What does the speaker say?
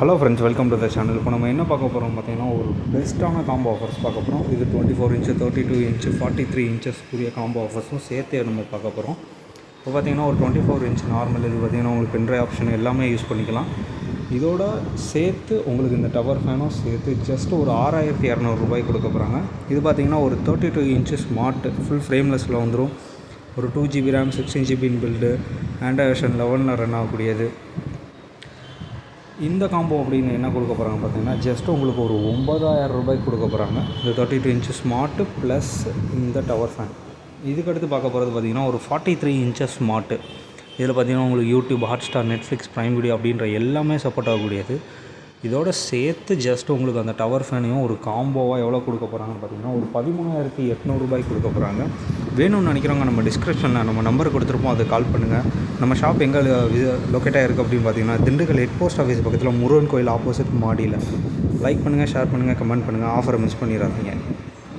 Hello friends welcome to the channel இப்போ நம்ம என்ன பார்க்க போகிறோம் பார்த்தீங்கன்னா ஒரு பெஸ்ட்டான காம்போ ஆஃபர்ஸ் பார்க்க போகிறோம் இது twenty four inch thirty two inch forty three inches கூடிய காம்போ ஆஃபர்ஸும் சேர்த்து நம்ம பார்க்க போகிறோம் இப்போ பார்த்தீங்கன்னா ஒரு டுவெண்ட்டி ஃபோர் இன்ச் நார்மல் இது பார்த்தீங்கன்னா உங்களுக்கு பென்ட்ரை ஆப்ஷன் எல்லாமே யூஸ் பண்ணிக்கலாம். இதோட சேர்த்து உங்களுக்கு இந்த டவர் ஃபேனும் சேர்த்து ஜஸ்ட் ஒரு ஆறாயிரத்தி இரநூறுபாய் கொடுக்க போகிறாங்க இது பார்த்தீங்கன்னா ஒரு thirty two inch smart full ஃப்ரேம்லெஸில் வந்துடும் ஒரு two GB RAM sixteen GB built Android version லெவனில் ரன் ஆகக்கூடியது. இந்த காம்போ அப்படின்னு என்ன கொடுக்க போகிறாங்க பார்த்தீங்கன்னா ஜஸ்ட் உங்களுக்கு ஒரு ஒம்பதாயிரம் ரூபாய்க்கு கொடுக்க போகிறாங்க இந்த thirty two inch smart plus இந்த டவர் ஃபேன் இதுக்கடுத்து பார்க்க போகிறது பார்த்தீங்கன்னா ஒரு ஃபார்ட்டி த்ரீ இன்ச்சஸ் ஸ்மார்ட்டு இதில் பார்த்தீங்கன்னா உங்களுக்கு YouTube Hotstar Netflix Prime Video அப்படின்ற எல்லாமே சப்போர்ட் ஆகக்கூடியது. இதோட சேர்த்து ஜஸ்ட் உங்களுக்கு அந்த டவர் ஃபேனையும் ஒரு காம்போவாக எவ்வளோ கொடுக்க போகிறாங்கன்னு பார்த்தீங்கன்னா ஒரு பதிமூணாயிரத்தி எட்நூறுபாய்க்கு கொடுக்க போகிறாங்க வேணும்னு நினைக்கிறவங்க நம்ம டிஸ்கிரிப்ஷனில் நம்ம நம்பர் கொடுத்துருப்போம் அதை கால் பண்ணுங்கள் நம்ம ஷாப் எங்கே லொக்கேட் ஆகிருக்கு அப்படின்னு பார்த்தீங்கன்னா திண்டுக்கல் ஹெட் போஸ்ட் ஆஃபீஸ் பக்கத்தில் முருகன் கோயில் ஆப்போசிட் மாடியில். லைக் பண்ணுங்கள் ஷேர் பண்ணுங்கள் கமெண்ட் பண்ணுங்கள் ஆஃபரை மிஸ் பண்ணிடாதீங்க